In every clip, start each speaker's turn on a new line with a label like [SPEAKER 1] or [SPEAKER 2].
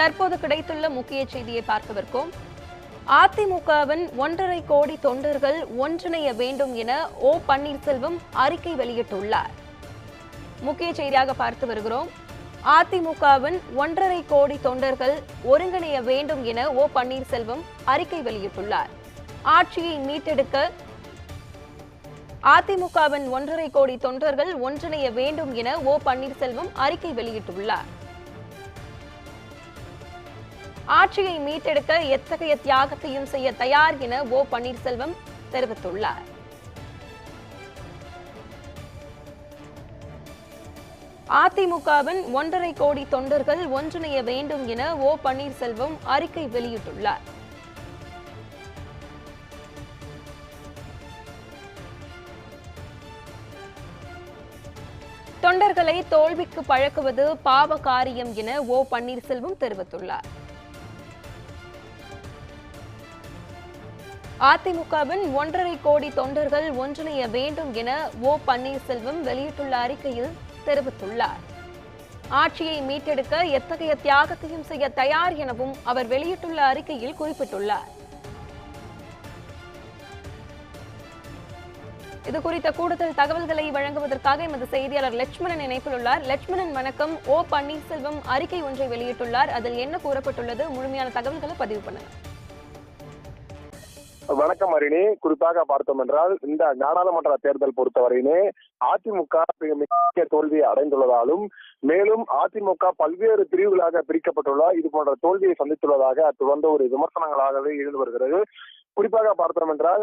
[SPEAKER 1] தற்போது கிடைத்துள்ள முக்கிய செய்தியை பார்க்கவிருக்கோம் அதிமுகவின் ஒன்றரை கோடி தொண்டர்கள் ஒன்றிணைய வேண்டும் என ஓ பன்னீர்செல்வம் அறிக்கை வெளியிட்டுள்ளார் முக்கிய செய்தியாக பார்த்து வருகிறோம் அதிமுகவின் ஒன்றரை கோடி தொண்டர்கள் ஒருங்கிணைய வேண்டும் என ஓ பன்னீர்செல்வம் அறிக்கை வெளியிட்டுள்ளார் ஆட்சியை மீட்டெடுக்க அதிமுகவின் ஒன்றரை கோடி தொண்டர்கள் ஒன்றிணைய வேண்டும் என ஓ பன்னீர்செல்வம் அறிக்கை வெளியிட்டுள்ளார் ஆட்சியை மீட்டெடுக்க எத்தகைய தியாகத்தையும் செய்ய தயார் என ஓ பன்னீர்செல்வம் தெரிவித்துள்ளார் அதிமுகவின் ஒன்றரை கோடி தொண்டர்கள் ஒன்றிணைய வேண்டும் என ஓ பன்னீர்செல்வம் அறிக்கை வெளியிட்டுள்ளார் தொண்டர்களை தோல்விக்கு பழக்குவது பாவ காரியம் என ஓ பன்னீர்செல்வம் தெரிவித்துள்ளார் அதிமுகவின் ஒன்றரை கோடி தொண்டர்கள் ஒன்றிணைய வேண்டும் என ஓ பன்னீர்செல்வம் வெளியிட்டுள்ள அறிக்கையில் தெரிவித்துள்ளார் ஆட்சியை மீட்டெடுக்க எத்தகைய தியாகத்தையும் செய்ய தயார் எனவும் அவர் வெளியிட்டுள்ள அறிக்கையில் குறிப்பிட்டுள்ளார் இது குறித்த கூடுதல் தகவல்களை வழங்குவதற்காக எமது செய்தியாளர் லட்சுமணன் இணைப்பில் உள்ளார் லட்சுமணன் வணக்கம் ஓ பன்னீர்செல்வம் அறிக்கை ஒன்றை வெளியிட்டுள்ளார் அதில் என்ன கூறப்பட்டுள்ளது முழுமையான தகவல்களை பதிவு பண்ணுங்க
[SPEAKER 2] வணக்கம் அரிணி குறிப்பாக பார்த்தோம் என்றால் இந்த நாடாளுமன்ற தேர்தல் பொறுத்தவரையிலே அதிமுக மிக தோல்வியை அடைந்துள்ளதாலும் மேலும் அதிமுக பல்வேறு பிரிவுகளாக பிரிக்கப்பட்டுள்ள இது போன்ற தோல்வியை சந்தித்துள்ளதாக தொடர்ந்து ஒரு விமர்சனங்களாகவே இருந்து வருகிறது குறிப்பாக பார்த்தோம் என்றால்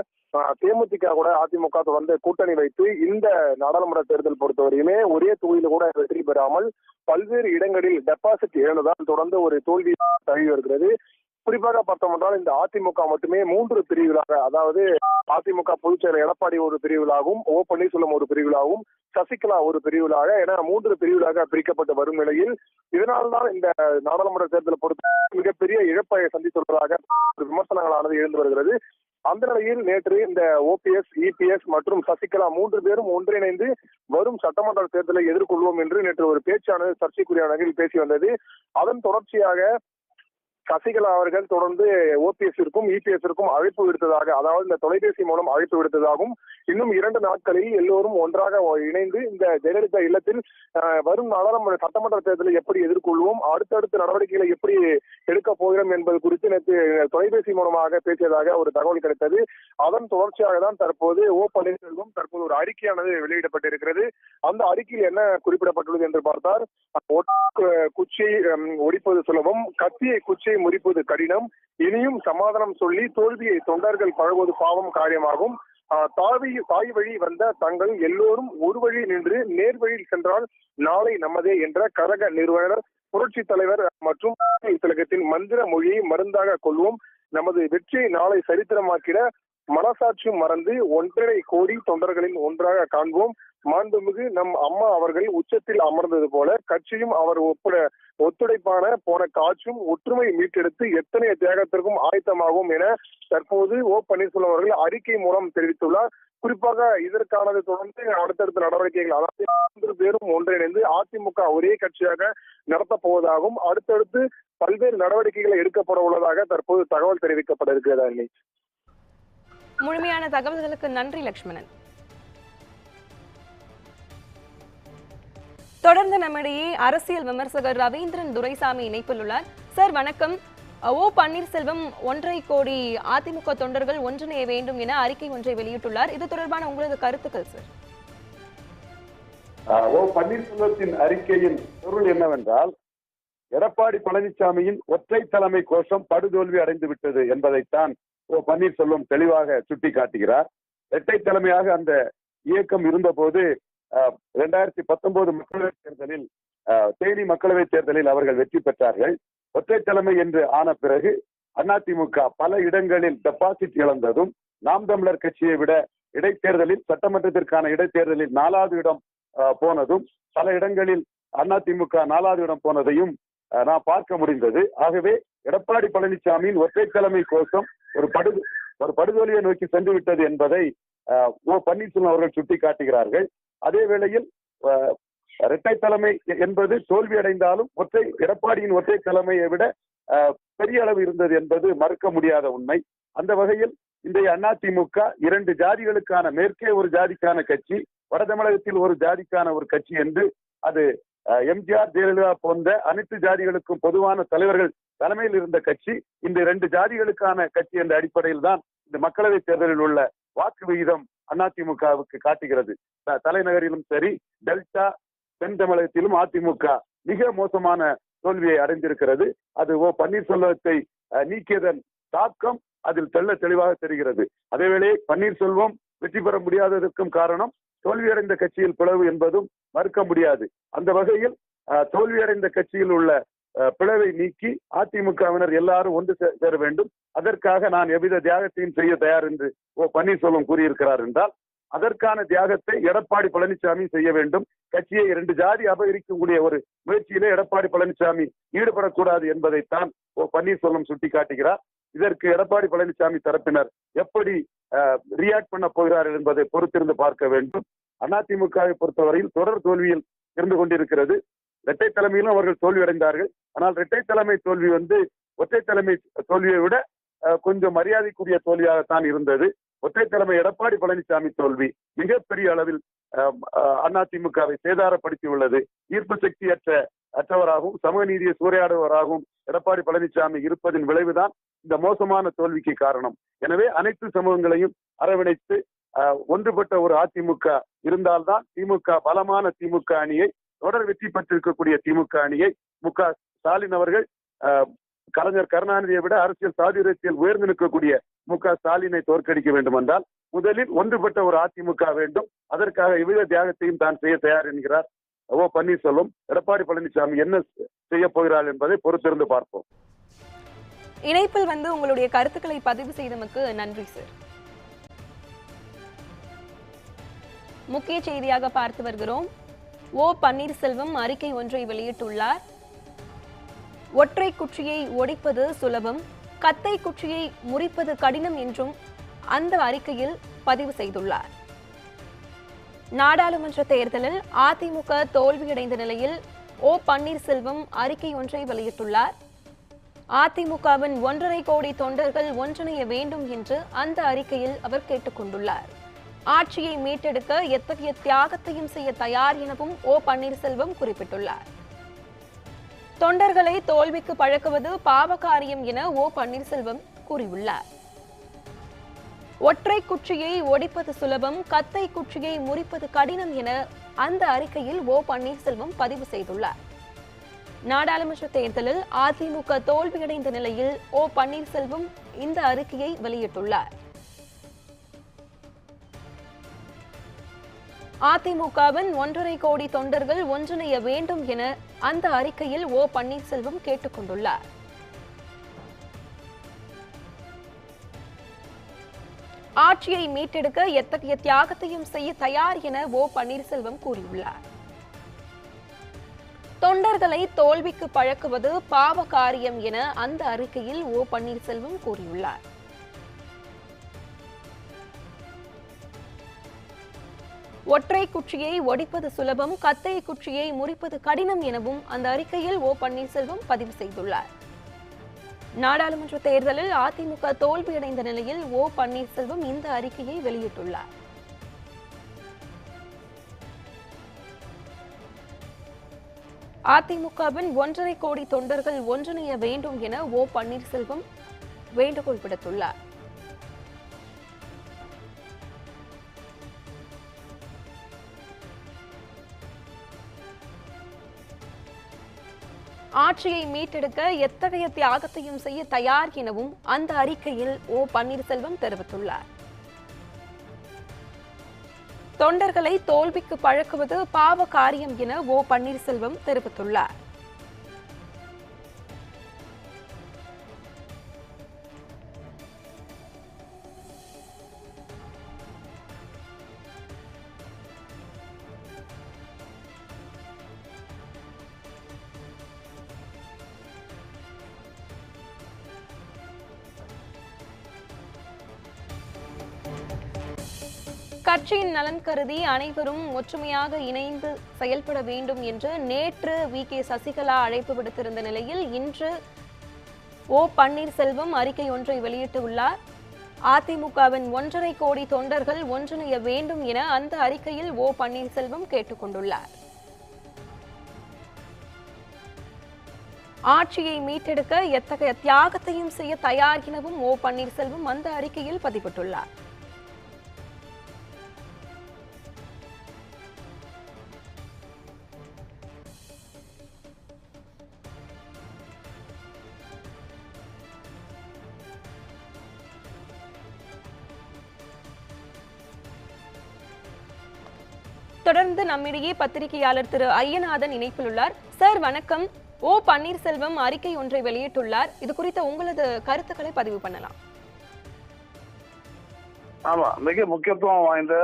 [SPEAKER 2] தேமுதிக கூட அதிமுக தொடர்ந்து கூட்டணி வைத்து இந்த நாடாளுமன்ற தேர்தல் பொறுத்தவரையுமே ஒரே தொகுதியில கூட வெற்றி பெறாமல் பல்வேறு இடங்களில் டெபாசிட் இழந்ததால் தொடர்ந்து ஒரு தோல்வி தழுவி வருகிறது குறிப்பாக பார்த்தோம்னால் இந்த அதிமுக மட்டுமே மூன்று பிரிவுகளாக அதாவது அதிமுக பொதுச்செயலர் எடப்பாடி ஒரு பிரிவுகளாகவும் ஓ பன்னீர்செல்வம் ஒரு பிரிவுகளாகவும் சசிகலா ஒரு பிரிவுகளாக என மூன்று பிரிவுகளாக பிரிக்கப்பட்டு வரும் நிலையில் இதனால்தான் இந்த நாடாளுமன்ற தேர்தலை பொறுத்த மிகப்பெரிய இழப்பை சந்தித்துள்ளதாக விமர்சனங்களானது எழுந்து வருகிறது அந்த நிலையில் நேற்று இந்த ஓபிஎஸ் இபிஎஸ் மற்றும் சசிகலா மூன்று பேரும் ஒன்றிணைந்து வரும் சட்டமன்ற தேர்தலை எதிர்கொள்வோம் என்று நேற்று ஒரு பேச்சானது சர்ச்சைக்குரிய நகையில் பேசி வந்தது அதன் தொடர்ச்சியாக சசிகலா அவர்கள் தொடர்ந்து இபிஎஸ் இருக்கும் அழைப்பு விடுத்ததாக அதாவது இந்த தொலைபேசி மூலம் அழைப்பு விடுத்ததாகவும் இன்னும் இரண்டு நாட்களில் எல்லோரும் ஒன்றாக இணைந்து இந்த ஜெயலலிதா இல்லத்தில் வரும் நாடாளுமன்ற சட்டமன்ற தேர்தலை எப்படி எதிர்கொள்வோம் அடுத்தடுத்த நடவடிக்கைகளை எப்படி எடுக்க போகிறோம் என்பது குறித்து நேற்று தொலைபேசி மூலமாக பேசியதாக ஒரு தகவல் கிடைத்தது அதன் தொடர்ச்சியாக தான் தற்போது ஓ பன்னீர்செல்வம் தற்போது ஒரு அறிக்கையானது வெளியிடப்பட்டிருக்கிறது அந்த அறிக்கையில் என்ன குறிப்பிடப்பட்டுள்ளது என்று பார்த்தால் குச்சியை ஒடிப்பது சுலபம் கத்தியை குச்சி ஆட்சியை முடிப்பது கடினம் இனியும் சமாதானம் சொல்லி தோல்வியை தொண்டர்கள் பழகுவது பாவம் காரியமாகும் தாவி தாய் வழி வந்த தங்கள் எல்லோரும் ஒரு வழி நின்று நேர் வழியில் சென்றால் நாளை நமதே என்ற கழக நிறுவனர் புரட்சி தலைவர் மற்றும் திலகத்தின் மந்திர மொழியை மருந்தாக கொள்வோம் நமது வெற்றியை நாளை சரித்திரமாக்கிட மனசாட்சியும் மறந்து ஒன்றரை கோடி தொண்டர்களின் ஒன்றாக காண்போம் மாண்புமிகு நம் அம்மா அவர்கள் உச்சத்தில் அமர்ந்தது போல கட்சியும் அவர் ஒப்புட ஒத்துழைப்பான போன காட்சியும் ஒற்றுமை மீட்டெடுத்து எத்தனை தியாகத்திற்கும் ஆயத்தமாகும் என தற்போது ஓ பன்னீர்செல்வம் அவர்கள் அறிக்கை மூலம் தெரிவித்துள்ளார் குறிப்பாக இதற்கானது தொடர்ந்து அடுத்தடுத்த நடவடிக்கைகள் அதாவது மூன்று பேரும் ஒன்றிணைந்து அதிமுக ஒரே கட்சியாக நடத்தப் போவதாகவும் அடுத்தடுத்து பல்வேறு நடவடிக்கைகளை எடுக்கப்பட உள்ளதாக தற்போது தகவல் தெரிவிக்கப்பட இருக்கிறதா
[SPEAKER 1] முழுமையான தகவல்களுக்கு நன்றி லட்சுமணன் தொடர்ந்து நம்மிடையே அரசியல் விமர்சகர் ரவீந்திரன் துரைசாமி இணைப்பில் உள்ளார் சார் வணக்கம் ஓ பன்னீர்செல்வம் ஒன்றரை கோடி அதிமுக தொண்டர்கள் ஒன்றிணைய வேண்டும் என அறிக்கை ஒன்றை வெளியிட்டுள்ளார் இது தொடர்பான உங்களது கருத்துக்கள் சார்
[SPEAKER 3] ஓ பன்னீர்செல்வத்தின் அறிக்கையின் பொருள் என்னவென்றால் எடப்பாடி பழனிசாமியின் ஒற்றை தலைமை கோஷம் படுதோல்வி அடைந்து விட்டது என்பதைத்தான் ஓ பன்னீர்செல்வம் தெளிவாக சுட்டிக்காட்டுகிறார் இரட்டை தலைமையாக அந்த இயக்கம் இருந்தபோது இரண்டாயிரத்தி பத்தொன்பது மக்களவை தேர்தலில் தேனி மக்களவை தேர்தலில் அவர்கள் வெற்றி பெற்றார்கள் ஒற்றை தலைமை என்று ஆன பிறகு அதிமுக பல இடங்களில் டெபாசிட் இழந்ததும் நாம் தமிழர் கட்சியை விட இடைத்தேர்தலில் சட்டமன்றத்திற்கான இடைத்தேர்தலில் நாலாவது இடம் போனதும் பல இடங்களில் அதிமுக நாலாவது இடம் போனதையும் நான் பார்க்க முடிந்தது ஆகவே எடப்பாடி பழனிசாமியின் ஒற்றை தலைமை கோஷம் ஒரு படு ஒரு படுதோலியை நோக்கி சென்று விட்டது என்பதை ஓ பன்னீர்செல்வம் அவர்கள் சுட்டிக்காட்டுகிறார்கள் அதே வேளையில் இரட்டை தலைமை என்பது தோல்வி அடைந்தாலும் ஒற்றை எடப்பாடியின் ஒற்றை தலைமையை விட பெரிய அளவு இருந்தது என்பது மறுக்க முடியாத உண்மை அந்த வகையில் இன்றைய அதிமுக இரண்டு ஜாதிகளுக்கான மேற்கே ஒரு ஜாதிக்கான கட்சி வட தமிழகத்தில் ஒரு ஜாதிக்கான ஒரு கட்சி என்று அது எம்ஜிஆர் ஜெயலலிதா போன்ற அனைத்து ஜாதிகளுக்கும் பொதுவான தலைவர்கள் தலைமையில் இருந்த கட்சி இந்த இரண்டு ஜாதிகளுக்கான கட்சி என்ற அடிப்படையில் தான் இந்த மக்களவைத் தேர்தலில் உள்ள வாக்கு விகிதம் அதிமுகவுக்கு காட்டுகிறது தலைநகரிலும் சரி டெல்டா தென் தமிழகத்திலும் அதிமுக மிக மோசமான தோல்வியை அடைந்திருக்கிறது அது ஓ பன்னீர்செல்வத்தை நீக்கியதன் தாக்கம் அதில் தெள்ள தெளிவாக தெரிகிறது அதேவேளை பன்னீர்செல்வம் வெற்றி பெற முடியாததற்கும் காரணம் தோல்வியடைந்த கட்சியில் பிளவு என்பதும் மறுக்க முடியாது அந்த வகையில் தோல்வியடைந்த கட்சியில் உள்ள பிளவை நீக்கி அதிமுகவினர் எல்லாரும் ஒன்று சேர வேண்டும் அதற்காக நான் எவ்வித தியாகத்தையும் செய்ய தயார் என்று ஓ பன்னீர்செல்வம் கூறியிருக்கிறார் என்றால் அதற்கான தியாகத்தை எடப்பாடி பழனிசாமி செய்ய வேண்டும் கட்சியை இரண்டு ஜாதி அபகரிக்கக்கூடிய ஒரு முயற்சியிலே எடப்பாடி பழனிசாமி ஈடுபடக்கூடாது என்பதைத்தான் ஓ பன்னீர்செல்வம் சுட்டிக்காட்டுகிறார் இதற்கு எடப்பாடி பழனிசாமி தரப்பினர் எப்படி ரியாக்ட் பண்ண போகிறார் என்பதை பொறுத்திருந்து பார்க்க வேண்டும் அதிமுகவை பொறுத்தவரையில் தொடர் தோல்வியில் இருந்து கொண்டிருக்கிறது இரட்டை தலைமையிலும் அவர்கள் தோல்வியடைந்தார்கள் ஆனால் இரட்டை தலைமை தோல்வி வந்து ஒற்றை தலைமை தோல்வியை விட கொஞ்சம் மரியாதைக்குரிய தோல்வியாகத்தான் இருந்தது ஒற்றை தலைமை எடப்பாடி பழனிசாமி தோல்வி மிகப்பெரிய அளவில் அதிமுகவை சேதாரப்படுத்தி உள்ளது ஈர்ப்பு சக்தியற்ற அற்றவராகவும் சமூக நீதியை சூறையாடுவராகவும் எடப்பாடி பழனிசாமி இருப்பதின் விளைவுதான் இந்த மோசமான தோல்விக்கு காரணம் எனவே அனைத்து சமூகங்களையும் அரவணைத்து ஒன்றுபட்ட ஒரு அதிமுக இருந்தால்தான் திமுக பலமான திமுக அணியை தொடர் வெற்றி பெற்றிருக்கக்கூடிய திமுக அணியை முக ஸ்டாலின் அவர்கள் கலைஞர் கருணாநிதியை விட அரசியல் சாதுரியத்தில் உயர்ந்து நிற்கக்கூடிய மு க ஸ்டாலினை தோற்கடிக்க வேண்டும் என்றால் முதலில் ஒன்றுபட்ட ஒரு அதிமுக வேண்டும் அதற்காக இவ்வித தியாகத்தையும் தான் செய்ய தயார் என்கிறார் ஓ பன்னீர்செல்வம் எடப்பாடி பழனிசாமி என்ன செய்ய போகிறார் என்பதை பொறுத்திருந்து பார்ப்போம்
[SPEAKER 1] இணைப்பில் வந்து உங்களுடைய கருத்துக்களை பதிவு செய்தமக்கு நன்றி சார் முக்கிய செய்தியாக பார்த்து வருகிறோம் ஓ பன்னீர்செல்வம் அறிக்கை ஒன்றை வெளியிட்டுள்ளார் ஒற்றை குற்றியை ஒடிப்பது சுலபம் கத்தை குற்றியை முறிப்பது கடினம் என்றும் அந்த அறிக்கையில் பதிவு செய்துள்ளார் நாடாளுமன்ற தேர்தலில் அதிமுக தோல்வியடைந்த நிலையில் ஓ பன்னீர்செல்வம் அறிக்கை ஒன்றை வெளியிட்டுள்ளார் அதிமுகவின் ஒன்றரை கோடி தொண்டர்கள் ஒன்றிணைய வேண்டும் என்று அந்த அறிக்கையில் அவர் கேட்டுக்கொண்டுள்ளார் ஆட்சியை மீட்டெடுக்க எத்தகைய தியாகத்தையும் செய்ய தயார் எனவும் ஓ பன்னீர்செல்வம் குறிப்பிட்டுள்ளார் தொண்டர்களை தோல்விக்கு பழக்குவது பாவகாரியம் என ஓ பன்னீர்செல்வம் கூறியுள்ளார் ஒற்றை குச்சியை ஒடிப்பது சுலபம் கத்தை குச்சியை முறிப்பது கடினம் என அந்த அறிக்கையில் ஓ பன்னீர்செல்வம் பதிவு செய்துள்ளார் நாடாளுமன்ற தேர்தலில் அதிமுக தோல்வியடைந்த நிலையில் ஓ பன்னீர்செல்வம் இந்த அறிக்கையை வெளியிட்டுள்ளார் அதிமுகவின் ஒன்றரை கோடி தொண்டர்கள் ஒன்றிணைய வேண்டும் என அந்த அறிக்கையில் ஓ பன்னீர்செல்வம் கேட்டுக் கொண்டுள்ளார் ஆட்சியை மீட்டெடுக்க எத்தகைய தியாகத்தையும் செய்ய தயார் என ஓ பன்னீர்செல்வம் கூறியுள்ளார் தொண்டர்களை தோல்விக்கு பழக்குவது பாவ காரியம் என அந்த அறிக்கையில் ஓ பன்னீர்செல்வம் கூறியுள்ளார் ஒற்றை குச்சியை ஒடிப்பது சுலபம் கத்தை குச்சியை முறிப்பது கடினம் எனவும் அந்த அறிக்கையில் ஓ பன்னீர்செல்வம் பதிவு செய்துள்ளார் நாடாளுமன்ற தேர்தலில் அதிமுக தோல்வியடைந்த நிலையில் ஓ பன்னீர்செல்வம் இந்த அறிக்கையை வெளியிட்டுள்ளார் அதிமுகவின் ஒன்றரை கோடி தொண்டர்கள் ஒன்றிணைய வேண்டும் என ஓ பன்னீர்செல்வம் வேண்டுகோள் விடுத்துள்ளார் ஆட்சியை மீட்டெடுக்க எத்தகைய தியாகத்தையும் செய்ய தயார் எனவும் அந்த அறிக்கையில் ஓ பன்னீர்செல்வம் தெரிவித்துள்ளார் தொண்டர்களை தோல்விக்கு பழக்குவது பாவ காரியம் என ஓ பன்னீர்செல்வம் தெரிவித்துள்ளார் கட்சியின் நலன் கருதி அனைவரும் ஒற்றுமையாக இணைந்து செயல்பட வேண்டும் என்று நேற்று வி கே சசிகலா அழைப்பு விடுத்திருந்த நிலையில் இன்று ஓ பன்னீர்செல்வம் அறிக்கை ஒன்றை வெளியிட்டுள்ளார் அதிமுகவின் ஒன்றரை கோடி தொண்டர்கள் ஒன்றிணைய வேண்டும் என அந்த அறிக்கையில் ஓ பன்னீர்செல்வம் கொண்டுள்ளார் ஆட்சியை மீட்டெடுக்க எத்தகைய தியாகத்தையும் செய்ய தயார் எனவும் ஓ பன்னீர்செல்வம் அந்த அறிக்கையில் பதிவிட்டுள்ளார் நம்மிடையே பத்திரிகையாளர் திரு ஐயநாதன் இணைப்பில் உள்ளார் சார் வணக்கம் ஓ பன்னீர்செல்வம் அறிக்கை ஒன்றை வெளியிட்டுள்ளார் இது குறித்த உங்களது கருத்துக்களை பதிவு பண்ணலாம்
[SPEAKER 4] ஆமா மிக முக்கியத்துவம் வாய்ந்த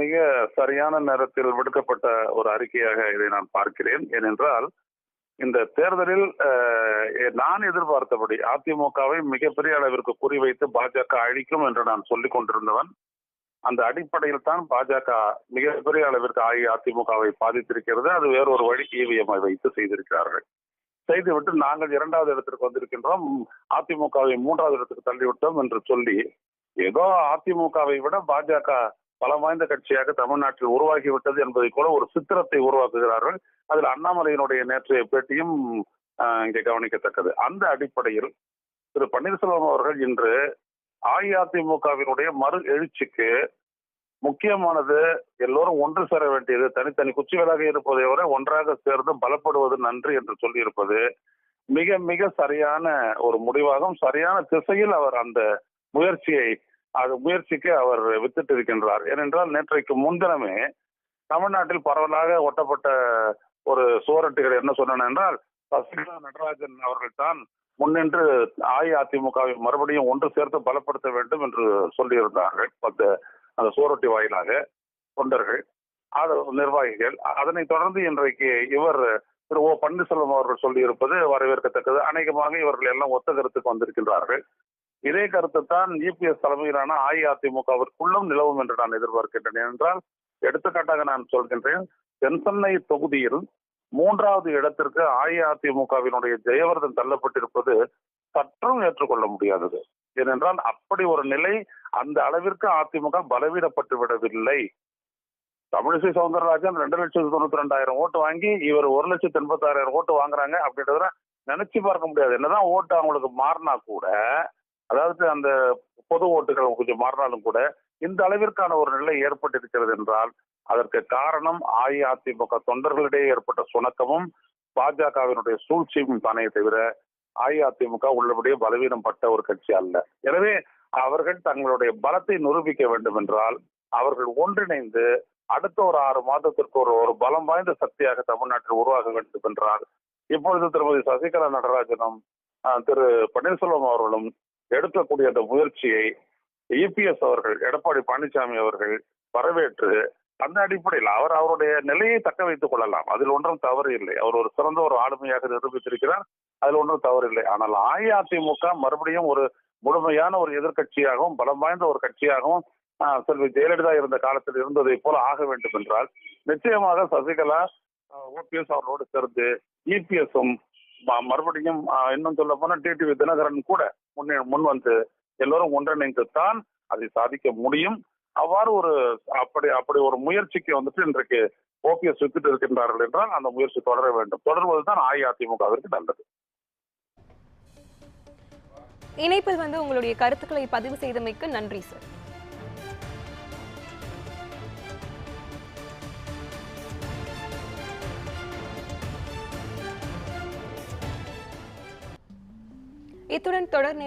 [SPEAKER 4] மிக சரியான நேரத்தில் விடுக்கப்பட்ட ஒரு அறிக்கையாக இதை நான் பார்க்கிறேன் ஏனென்றால் இந்த தேர்தலில் நான் எதிர்பார்த்தபடி அதிமுகவை மிகப்பெரிய அளவிற்கு குறிவைத்து பாஜக அழிக்கும் என்று நான் சொல்லிக் கொண்டிருந்தவன் அந்த அடிப்படையில் தான் பாஜக மிகப்பெரிய அளவிற்கு அஇஅதிமுகவை பாதித்திருக்கிறது அது வேறொரு வழி இவிஎம்ஐ வைத்து செய்திருக்கிறார்கள் செய்துவிட்டு நாங்கள் இரண்டாவது இடத்திற்கு வந்திருக்கின்றோம் அதிமுகவை மூன்றாவது இடத்துக்கு தள்ளிவிட்டோம் என்று சொல்லி ஏதோ அதிமுகவை விட பாஜக பலம் வாய்ந்த கட்சியாக தமிழ்நாட்டில் உருவாகிவிட்டது என்பதை கூட ஒரு சித்திரத்தை உருவாக்குகிறார்கள் அதில் அண்ணாமலையினுடைய நேற்றைய பேட்டியும் இங்கே கவனிக்கத்தக்கது அந்த அடிப்படையில் திரு பன்னீர்செல்வம் அவர்கள் இன்று அஇஅதிமுகவினுடைய மறு எழுச்சிக்கு முக்கியமானது எல்லோரும் ஒன்று சேர வேண்டியது தனித்தனி குச்சிகளாக இருப்பதை வரை ஒன்றாக சேர்ந்து பலப்படுவது நன்று என்று சொல்லியிருப்பது மிக மிக சரியான ஒரு முடிவாகும் சரியான திசையில் அவர் அந்த முயற்சியை அது முயற்சிக்கு அவர் வித்திட்டு இருக்கின்றார் ஏனென்றால் நேற்றைக்கு முன்தினமே தமிழ்நாட்டில் பரவலாக ஒட்டப்பட்ட ஒரு சுவரட்டுகள் என்ன சொன்னன என்றால் சசிகலா நடராஜன் அவர்கள் தான் முன்னின்று அஇஅதிமுகவை மறுபடியும் ஒன்று சேர்த்து பலப்படுத்த வேண்டும் என்று சொல்லியிருந்தார்கள் அந்த அந்த சோரொட்டி வாயிலாக தொண்டர்கள் நிர்வாகிகள் அதனை தொடர்ந்து இன்றைக்கு இவர் திரு ஓ பன்னீர்செல்வம் அவர்கள் சொல்லியிருப்பது வரவேற்கத்தக்கது அநேகமாக இவர்கள் எல்லாம் ஒத்த கருத்துக்கு வந்திருக்கின்றார்கள் இதே கருத்து தான் இபிஎஸ் தலைமையிலான அஇஅதிமுகவிற்குள்ளும் நிலவும் என்று நான் எதிர்பார்க்கின்றேன் என்றால் எடுத்துக்காட்டாக நான் சொல்கின்றேன் தென்சென்னை தொகுதியில் மூன்றாவது இடத்திற்கு அஇஅதிமுகவினுடைய ஜெயவர்தன் தள்ளப்பட்டிருப்பது சற்றும் ஏற்றுக்கொள்ள முடியாதது ஏனென்றால் அப்படி ஒரு நிலை அந்த அளவிற்கு அதிமுக பலவீனப்பட்டு விடவில்லை தமிழிசை சவுந்தரராஜன் ரெண்டு லட்சத்தி தொண்ணூத்தி ரெண்டாயிரம் ஓட்டு வாங்கி இவர் ஒரு லட்சத்தி ஆறாயிரம் ஓட்டு வாங்குறாங்க அப்படின்றத நினைச்சு பார்க்க முடியாது என்னதான் ஓட்டு அவங்களுக்கு மாறினா கூட அதாவது அந்த பொது ஓட்டுகள் கொஞ்சம் மாறினாலும் கூட இந்த அளவிற்கான ஒரு நிலை ஏற்பட்டிருக்கிறது என்றால் அதற்கு காரணம் அஇஅதிமுக தொண்டர்களிடையே ஏற்பட்ட சுணக்கமும் பாஜகவினுடைய சூழ்ச்சியும் தானே தவிர அஇஅதிமுக உள்ளபடியே பலவீனம் பட்ட ஒரு கட்சி அல்ல எனவே அவர்கள் தங்களுடைய பலத்தை நிரூபிக்க வேண்டும் என்றால் அவர்கள் ஒன்றிணைந்து அடுத்த ஒரு ஆறு மாதத்திற்கு ஒரு ஒரு பலம் வாய்ந்த சக்தியாக தமிழ்நாட்டில் உருவாக வேண்டும் என்றால் இப்பொழுது திருமதி சசிகலா நடராஜனும் திரு பன்னீர்செல்வம் அவர்களும் எடுக்கக்கூடிய அந்த முயற்சியை இபிஎஸ் அவர்கள் எடப்பாடி பழனிசாமி அவர்கள் வரவேற்று அந்த அடிப்படையில் அவர் அவருடைய நிலையை தக்க வைத்துக் கொள்ளலாம் அதில் ஒன்றும் தவறு இல்லை அவர் ஒரு சிறந்த ஒரு ஆளுமையாக நிரூபித்திருக்கிறார் அதில் ஒன்றும் தவறு இல்லை ஆனால் அஇஅதிமுக மறுபடியும் ஒரு முழுமையான ஒரு எதிர்கட்சியாகவும் பலம் வாய்ந்த ஒரு கட்சியாகவும் செல்வி ஜெயலலிதா இருந்த காலத்தில் இருந்ததை போல ஆக வேண்டும் என்றால் நிச்சயமாக சசிகலா ஓபிஎஸ் அவர்களோடு சேர்ந்து இபிஎஸும் மறுபடியும் இன்னும் சொல்ல போனா டிடிவி தினகரன் கூட முன்னே முன் வந்து எல்லோரும் ஒன்றிணைந்து தான் அதை சாதிக்க முடியும் அவ்வாறு ஒரு அப்படி அப்படி ஒரு முயற்சிக்கு வந்துட்டு இன்றைக்கு ஓபிஎஸ் வித்துட்டு இருக்கின்றார்கள் என்றால் அந்த முயற்சி தொடர வேண்டும் தொடர்வதுதான் அஇஅதிமுகவிற்கு நல்லது
[SPEAKER 1] இணைப்பில் வந்து உங்களுடைய கருத்துக்களை பதிவு செய்தமைக்கு நன்றி சார் இத்துடன் தொடர்